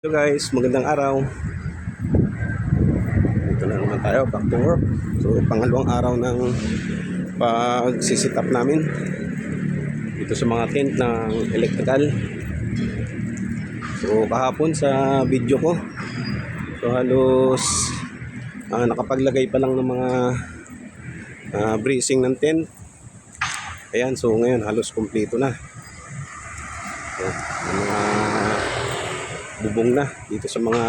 Hello guys, magandang araw. Ito na naman tayo, back to work. So, pangalawang araw ng pagsisit up namin dito sa mga tent ng electrical. So, kahapon sa video ko, so halos ah, nakapaglagay pa lang ng mga ah, bracing ng tent. Ayan, so ngayon halos kumpleto na. Ayan, yung mga bubong na dito sa mga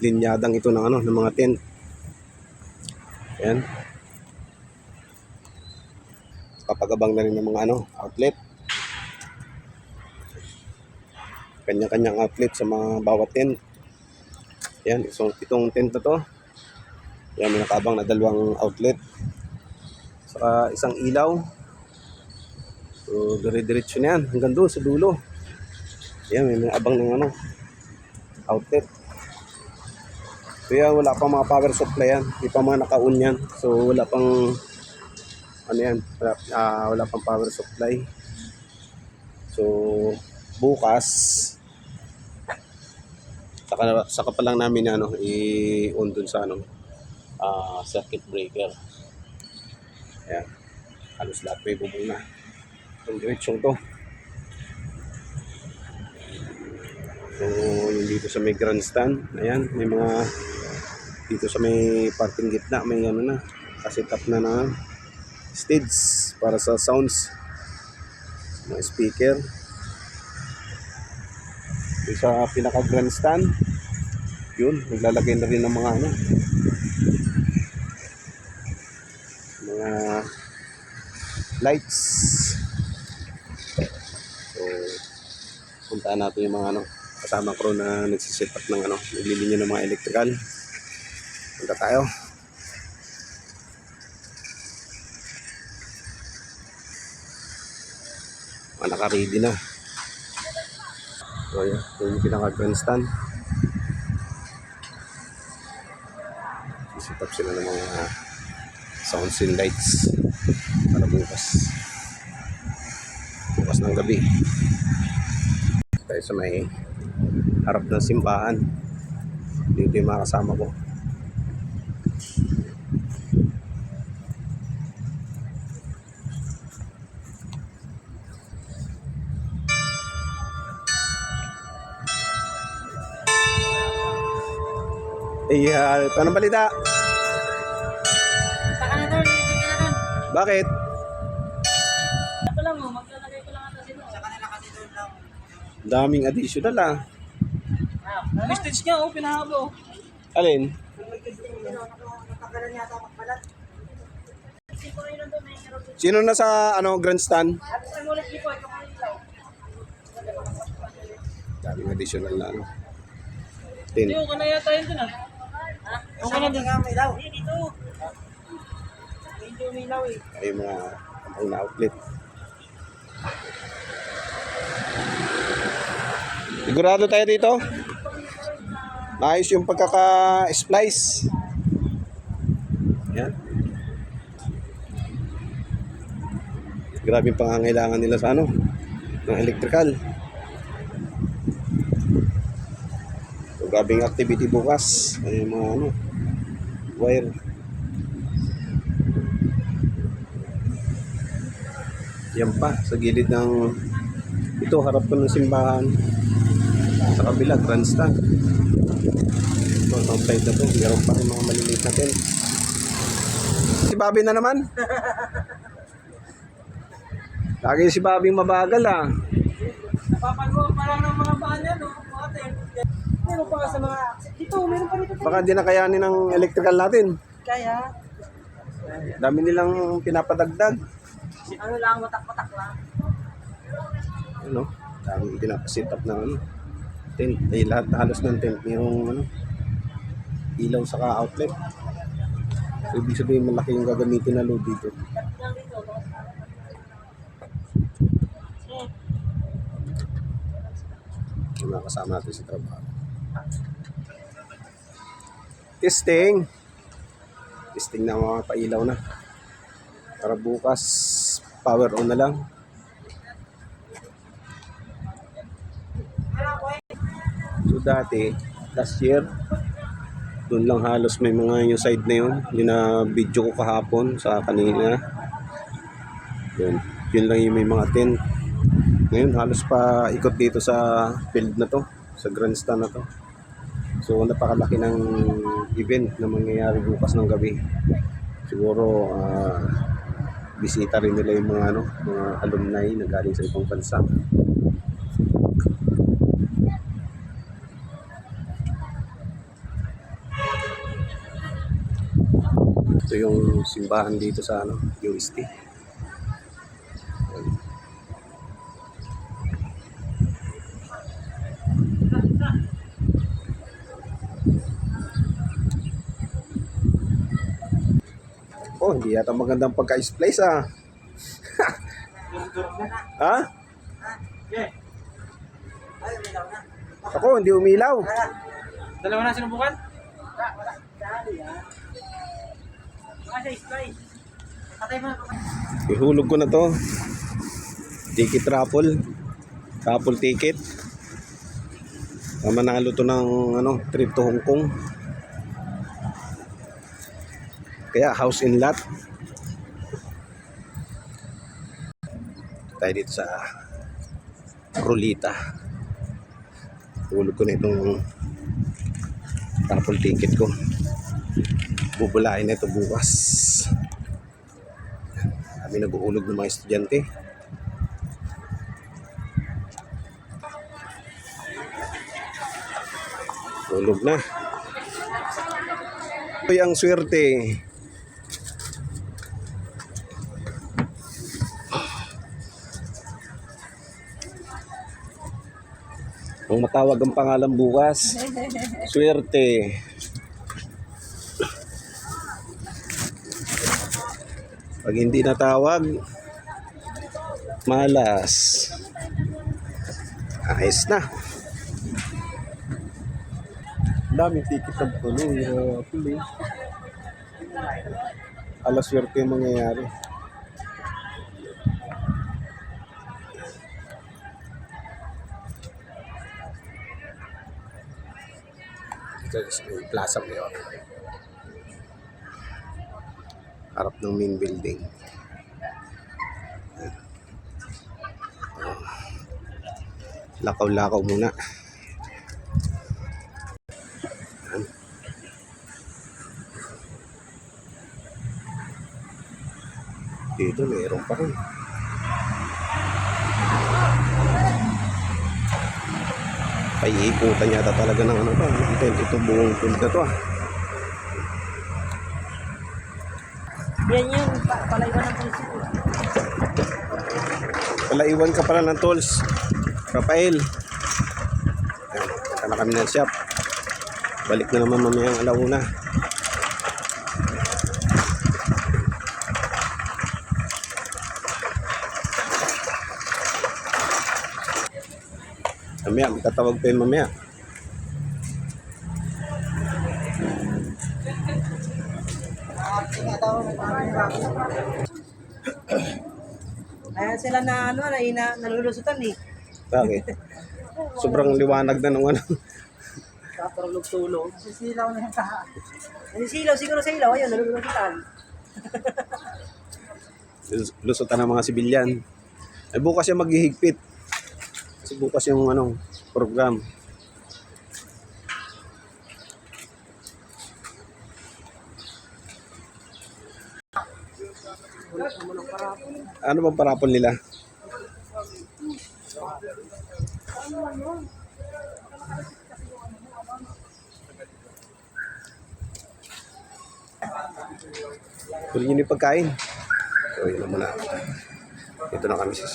linyadang ito ng ano ng mga tent. Ayan. Papagabang na rin ng mga ano outlet. Kanya-kanyang outlet sa mga bawat tent. Ayan, so itong tent na to. Ayan, may nakabang na dalawang outlet. Saka isang ilaw. So, dire-diretso na yan. Hanggang doon sa dulo. Ayan, may abang ng ano, outlet. Yan, wala pang mga power supply yan. Hindi pa mga naka-on yan. So wala pang, ano yan, wala, ah, wala pang power supply. So, bukas, saka, saka pa lang namin ano, i-on dun sa ano, ah, circuit breaker. Ayan. Halos lahat may bubong na. Itong diretsyon to. So, yung dito sa may grandstand, ayan, may mga dito sa may parting gitna, may ano na, kaset up na na stage para sa sounds. Mga speaker. Dito sa pinaka grandstand yun, naglalagay na rin ng mga ano mga lights. So puntaan natin yung mga ano kasama crew na nagsiset up ng ano naglilinya ng mga electrical. Punta tayo. Mga naka-ready na. So yun yun yung pinaka grandstand siset up sila ng mga sounds and lights para bukas. Bukas ng gabi. Tayo sa may harap ng simbahan dito yung mga kasama ko Eh, uh, anong balita? Saka na doon, hindi ka na doon. Bakit? Ito lang oh, maglalagay ko lang ata sila. Saka nila kasi doon lang. Daming additional ah. May stage niya oh. Alin? May meron dito. Sino na sa ano grandstand? Daming additional na ano. Tin. okay na yata yun dun ah. Ha? Okay na dun. may ilaw. Dito. Hindi may ilaw eh. Ay mga ang na outlet. Sigurado tayo dito? Maayos yung pagkaka-splice. Yan. Grabe yung pangangailangan nila sa ano, ng electrical. So, grabing activity bukas. Ay mga ano, wire. Yan pa, sa gilid ng ito, harap ko ng simbahan. Sa kabila, grandstand. Ito, ang side na to, meron pa rin mga maliliit na tent. Si Bobby na naman. Lagi si Bobby mabagal ah. Napapagawa pa lang ng mga bahan yan, no? Mga tent. Meron pa sa mga... Dito, meron pa dito. Baka di na kayanin ng electrical natin. Kaya, Dami nilang pinapadagdag. ano lang, watak-watak lang. Ano? Dami pinapasit up ng ano. Tent. Eh, lahat halos ng tent yung ano, ilaw saka outlet. So, ibig sabihin malaki yung gagamitin na load dito. Yung kasama natin sa trabaho. Testing. Testing na mga pailaw na. Para bukas, power on na lang. So, dati, last year, doon lang halos may mga yung side na yun. Yung na video ko kahapon sa kanina. Yun, yun lang yung may mga tent. Ngayon halos pa ikot dito sa field na to, sa grandstand na to. So napakalaki ng event na mangyayari bukas ng gabi. Siguro ah, bisita rin nila yung mga ano, mga alumni na galing sa ibang bansa. Yung simbahan dito sa ano, UST. Oh, hindi yata magandang pagka-splice ah. ha? Ako, hindi umilaw. Dalawa na sinubukan? Kasi slice. Ihulog ko na to. Ticket raffle. Raffle ticket. Manalo to ng ano, trip to Hong Kong. Kaya house in lot. Tayo dito sa Rolita. Hulog ko na itong raffle ticket ko. Bubulain na ito bukas kami nag-uulog ng mga estudyante. Ulog na. Ito ang swerte. Kung matawag ang pangalan bukas, swerte. Pag hindi natawag, malas. Ayos na. Daming ticket ng tuloy. Uh, tuloy. Alas swerte yung mangyayari. Ito sa Plaza Mayor. Harap ng main building. Lakaw-lakaw muna. Dito meron pa rin. Ay, ikutan yata talaga ng ano to. Ito, ito buong field na to ah. Yan yung pa- palaywan ng pulisip. Palaiwan ka pala ng tools. Rafael. Yan, punta na kami ng shop. Balik na naman mamayang alauna. Mamaya, magtatawag pa yun mamaya. Kaya sila na ano, na, na nalulusutan eh. Bakit? Sobrang liwanag na nung ano. Kapatulog-tulog. Nasisilaw na yung kaha. Nasisilaw, siguro sa ilaw. Ayun, nalulusutan. Lusutan ng mga sibilyan. Eh, bukas yung maghihigpit. Kasi bukas yung ano, program. Ano bang parapon nila? Tuloy nyo yung pagkain. So, yun na muna. Dito na kami sa